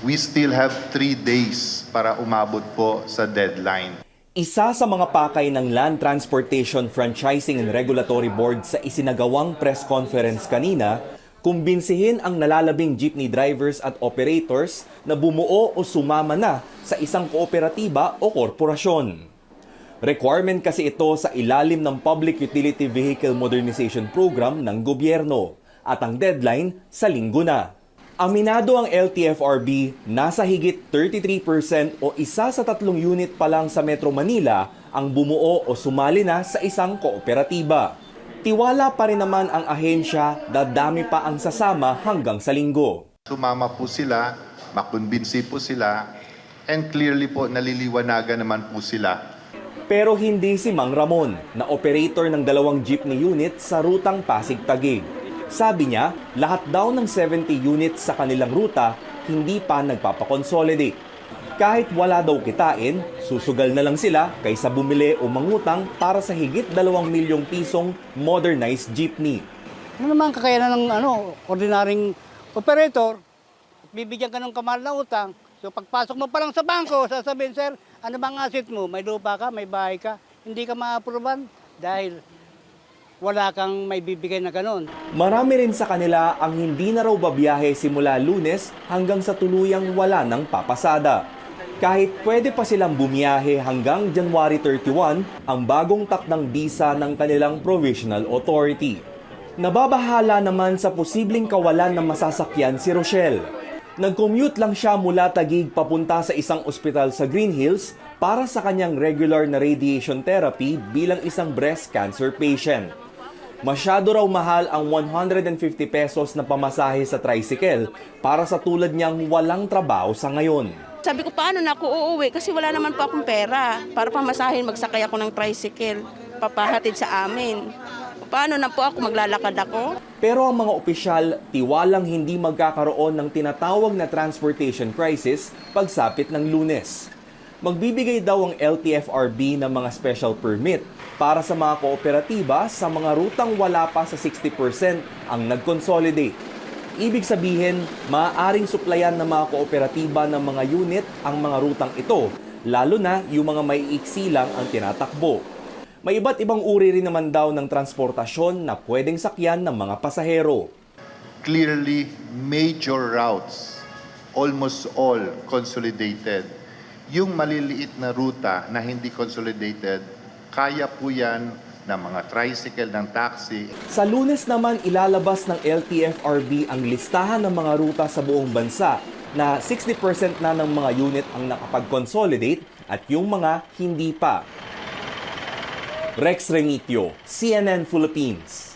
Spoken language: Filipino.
we still have three days para umabot po sa deadline. Isa sa mga pakay ng Land Transportation Franchising and Regulatory Board sa isinagawang press conference kanina, kumbinsihin ang nalalabing jeepney drivers at operators na bumuo o sumama na sa isang kooperatiba o korporasyon. Requirement kasi ito sa ilalim ng Public Utility Vehicle Modernization Program ng gobyerno at ang deadline sa linggo na. Aminado ang LTFRB nasa higit 33% o isa sa tatlong unit pa lang sa Metro Manila ang bumuo o sumali na sa isang kooperatiba. Tiwala pa rin naman ang ahensya, dadami pa ang sasama hanggang sa linggo. Sumama po sila, makumbinsi po sila, and clearly po naliliwanagan naman po sila Pero hindi si Mang Ramon na operator ng dalawang jeepney unit sa rutang Pasig-Tagig. Sabi niya, lahat daw ng 70 units sa kanilang ruta hindi pa nagpapakonsolidate. Kahit wala daw kitain, susugal na lang sila kaysa bumili o mangutang para sa higit 2 milyong pisong modernized jeepney. Ano naman kakayanan ng ano, ordinaryong operator, bibigyan ka ng kamal na utang. So pagpasok mo pa lang sa bangko, sasabihin, sir, ano bang asset mo? May lupa ka, may bahay ka, hindi ka ma-approvean dahil wala kang may bibigay na ganon. Marami rin sa kanila ang hindi na raw babiyahe simula lunes hanggang sa tuluyang wala ng papasada. Kahit pwede pa silang bumiyahe hanggang January 31 ang bagong takdang bisa ng kanilang provisional authority. Nababahala naman sa posibleng kawalan ng masasakyan si Rochelle. Nag-commute lang siya mula Tagig papunta sa isang ospital sa Green Hills para sa kanyang regular na radiation therapy bilang isang breast cancer patient. Masyado raw mahal ang 150 pesos na pamasahe sa tricycle para sa tulad niyang walang trabaho sa ngayon. Sabi ko, paano na ako uuwi? Kasi wala naman po akong pera para pamasahin, magsakay ako ng tricycle, papahatid sa amin. Paano na po ako, maglalakad ako? Pero ang mga opisyal, tiwalang hindi magkakaroon ng tinatawag na transportation crisis pagsapit ng lunes. Magbibigay daw ang LTFRB ng mga special permit para sa mga kooperatiba sa mga rutang wala pa sa 60% ang nag-consolidate. Ibig sabihin, maaaring suplayan ng mga kooperatiba ng mga unit ang mga rutang ito, lalo na yung mga may iksi lang ang tinatakbo. May iba't ibang uri rin naman daw ng transportasyon na pwedeng sakyan ng mga pasahero. clearly major routes, almost all consolidated. Yung maliliit na ruta na hindi consolidated, kaya po yan ng mga tricycle, ng taxi. Sa lunes naman ilalabas ng LTFRB ang listahan ng mga ruta sa buong bansa na 60% na ng mga unit ang nakapag-consolidate at yung mga hindi pa. Rex Renitio, CNN Philippines.